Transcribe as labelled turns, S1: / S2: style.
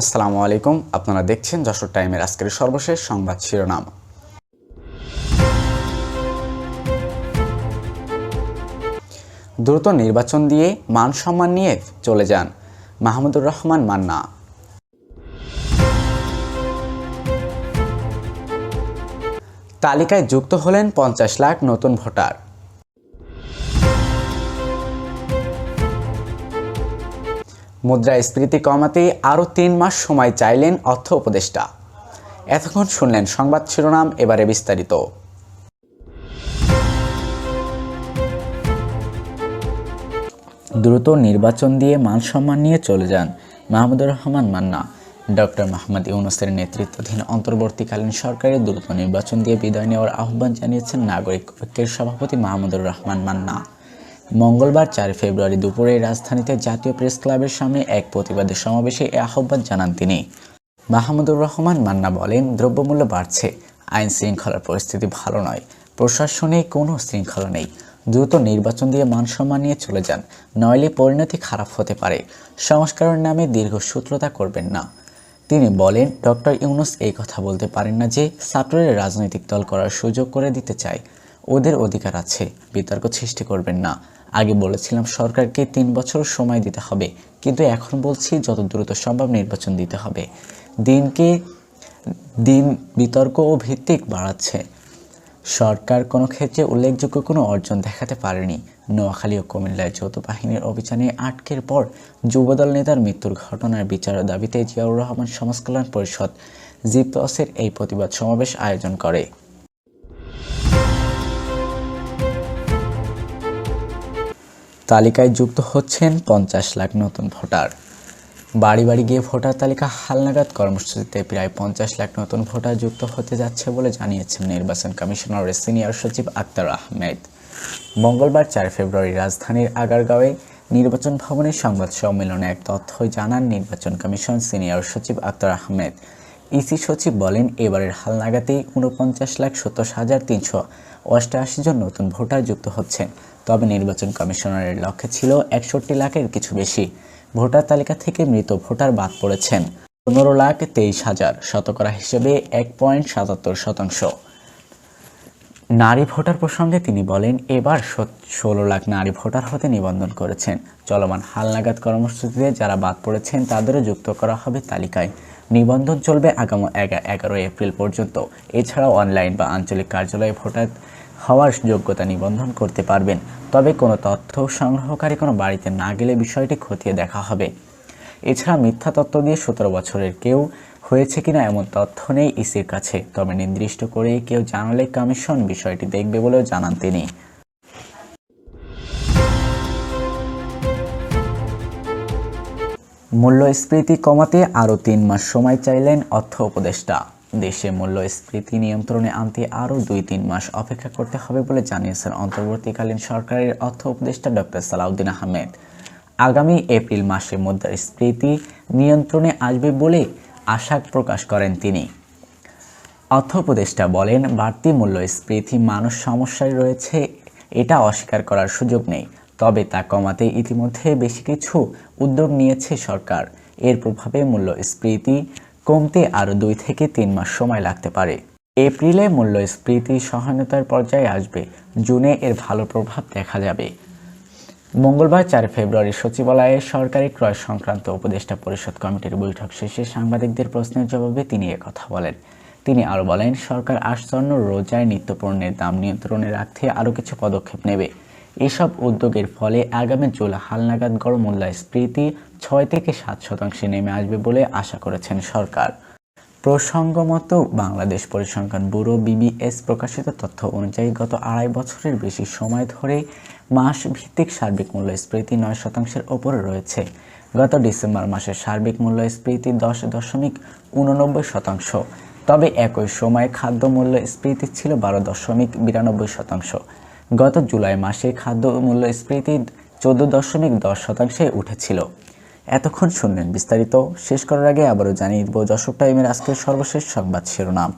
S1: আসসালামু আলাইকুম। আপনারা দেখছেন যশোর টাইমের আজকের সর্বশেষ সংবাদ শিরোনাম। দ্রুত নির্বাচন দিয়ে মান সম্মান নিয়ে চলে যান মাহমুদুর রহমান মান্না। তালিকায় যুক্ত হলেন পঞ্চাশ লাখ নতুন ভোটার। মুদ্রাস্ফীতি কমাতে আরও তিন মাস সময় চাইলেন অর্থ উপদেষ্টা। এতক্ষণ শুনলেন সংবাদ শিরোনাম, এবারে বিস্তারিত। দ্রুত নির্বাচন দিয়ে মান সম্মান নিয়ে চলে যান মাহমুদুর রহমান মান্না। ডক্টর মাহমুদ ইউনুসের নেতৃত্বাধীন অন্তর্বর্তীকালীন সরকারের দ্রুত নির্বাচন দিয়ে বিদায় নেওয়ার আহ্বান জানিয়েছেন নাগরিক ঐক্যের সভাপতি মাহমুদুর রহমান মান্না। মঙ্গলবার চার ফেব্রুয়ারি দুপুরে রাজধানীতে জাতীয় প্রেস ক্লাবের সামনে এক প্রতিবাদের সমাবেশে এ আহ্বান জানান তিনি। মাহমুদুর রহমান মান্না বলেন, দ্রব্যমূল্য বাড়ছে, আইন শৃঙ্খলার পরিস্থিতি ভালো নয়, প্রশাসনে কোনো শৃঙ্খলা নেই। দ্রুত নির্বাচন দিয়ে মান সম্মান নিয়ে চলে যান, নইলে পরিণতি খারাপ হতে পারে সংস্কারের নামে দীর্ঘসূত্রতা করবেন না। তিনি বলেন, ডক্টর ইউনুস এই কথা বলতে পারেন না যে, ছাত্রের রাজনৈতিক দল করার সুযোগ করে দিতে চায়। ওদের অধিকার আছে, বিতর্ক সৃষ্টি করবেন না। আগে বলেছিলাম সরকারকে তিন বছর সময় দিতে হবে, কিন্তু এখন বলছি যত দ্রুত সম্ভব নির্বাচন দিতে হবে। দিনকে, দিন বিতর্ক ও ভিত্তিক বাড়াচ্ছে। সরকার কোনো ক্ষেত্রে উল্লেখযোগ্য কোনো অর্জন দেখাতে পারেনি। নোয়াখালী ও কুমিল্লায় যৌথ বাহিনীর অভিযানে আটকের পর যুবদল নেতার মৃত্যুর ঘটনার বিচারের দাবিতে জিয়াউর রহমান সমাজ কল্যাণ পরিষদ জিপসের এই প্রতিবাদ সমাবেশ আয়োজন করে। তালিকায় যুক্ত হচ্ছেন পঞ্চাশ লাখ নতুন ভোটার। বাড়ি বাড়ি গিয়ে ভোটার তালিকা হালনাগাদ, কর্মসূচিতে প্রায় পঞ্চাশ লাখ নতুন ভোটার যুক্ত হতে যাচ্ছে বলে জানিয়েছেন নির্বাচন কমিশনারের সিনিয়র সচিব আক্তার আহমেদ। মঙ্গলবার চার ফেব্রুয়ারি রাজধানীর আগারগাঁওয়ে নির্বাচন ভবনের সংবাদ সম্মেলনে এক তথ্য জানান নির্বাচন কমিশন সিনিয়র সচিব আক্তার আহমেদ। ইসি সচিব বলেন, এবারের হালনাগাতেই উনপঞ্চাশ লাখ সত্তর হাজার তিনশো অষ্টআশি জন নতুন ভোটার যুক্ত হচ্ছেন তবে নির্বাচন কমিশনারের লক্ষ্যে ছিল একষট্টি লাখের কিছু বেশি। ভোটার তালিকা থেকে মৃত ভোটার বাদ পড়েছেন। পনেরো লাখ তেইশ হাজার শতকরা হিসেবে এক পয়েন্ট সাতাত্তর শতাংশ। নারী ভোটার প্রসঙ্গে তিনি বলেন, এবার ষোলো লাখ নারী ভোটার হতে নিবন্ধন করেছেন। চলমান হালনাগাদ কর্মসূচিতে যারা বাদ পড়েছেন, তাদেরও যুক্ত করা হবে তালিকায়। নিবন্ধন চলবে আগামী এগারো এপ্রিল পর্যন্ত। এছাড়াও অনলাইন বা আঞ্চলিক কার্যালয়ে ভোটার হওয়ার যোগ্যতা নিবন্ধন করতে পারবেন। তবে কোনো তথ্য সংগ্রহকারী কোনো বাড়িতে না গেলে বিষয়টি খতিয়ে দেখা হবে। এছাড়া মিথ্যা তথ্য দিয়ে সতেরো বছরের কেউ হয়েছে কিনা এমন তথ্য নেই ইসির কাছে। তবে নির্দিষ্ট করে কেউ জানালে কমিশন বিষয়টি দেখবে বলেও জানান তিনি। মূল্যস্ফীতি কমাতে আরও তিন মাস সময় চাইলেন অর্থ উপদেষ্টা। দেশে মূল্যস্ফীতি নিয়ন্ত্রণে আনতে আরও দুই তিন মাস অপেক্ষা করতে হবে বলে জানিয়েছেন অন্তর্বর্তীকালীন সরকারের অর্থ উপদেষ্টা ডক্টর সালাউদ্দিন আহমেদ। আগামী এপ্রিল মাসে মুদ্রাস্ফীতি নিয়ন্ত্রণে আসবে বলে আশা প্রকাশ করেন তিনি। অর্থ উপদেষ্টা বলেন, বাড়তি মূল্যস্ফীতি মানুষ সমস্যায় রয়েছে, এটা অস্বীকার করার সুযোগ নেই। তবে তা কমাতে ইতিমধ্যে বেশি কিছু উদ্যোগ নিয়েছে সরকার। এর প্রভাবে মূল্যস্ফীতি কমতে আরও দুই থেকে তিন মাস সময় লাগতে পারে। এপ্রিলে মূল্যস্ফীতি সহায়তার পর্যায়ে আসবে। জুনে এর ভালো প্রভাব দেখা যাবে। মঙ্গলবার চার ফেব্রুয়ারি সচিবালয়ে সরকারি ক্রয় সংক্রান্ত উপদেষ্টা পরিষদ কমিটির বৈঠক শেষে সাংবাদিকদের প্রশ্নের জবাবে তিনি কথা বলেন। তিনি আরও বলেন, সরকার আসন্ন রোজায় নিত্যপণ্যের দাম নিয়ন্ত্রণে রাখতে আরও কিছু পদক্ষেপ নেবে। এসব উদ্যোগের ফলে আগামী জুলা হালনাগাদ গড় মূল্যস্ফীতি ছয় থেকে সাত শতাংশে নেমে আসবে বলে আশা করেছেন সরকার। প্রসঙ্গমত, বাংলাদেশ পরিসংখ্যান ব্যুরো বিবিএস প্রকাশিত তথ্য অনুযায়ী গত আড়াই বছরের বেশি সময় ধরে মাস ভিত্তিক সার্বিক মূল্যস্ফীতি নয় শতাংশের ওপরে রয়েছে। গত ডিসেম্বর মাসে সার্বিক মূল্যস্ফীতি দশ দশমিক উননব্বই শতাংশ। তবে একই সময়ে খাদ্য মূল্যস্ফীতি ছিল বারো দশমিক বিরানব্বই শতাংশ। গত জুলাই মাসে খাদ্য মূল্যস্ফীতি চোদ্দ দশমিক দশ শতাংশে উঠেছিল। এতক্ষণ শুনলেন বিস্তারিত। শেষ করার আগে আবারও জানিয়ে দেব যশোর টাইমের আজকের সর্বশেষ সংবাদ শিরোনাম।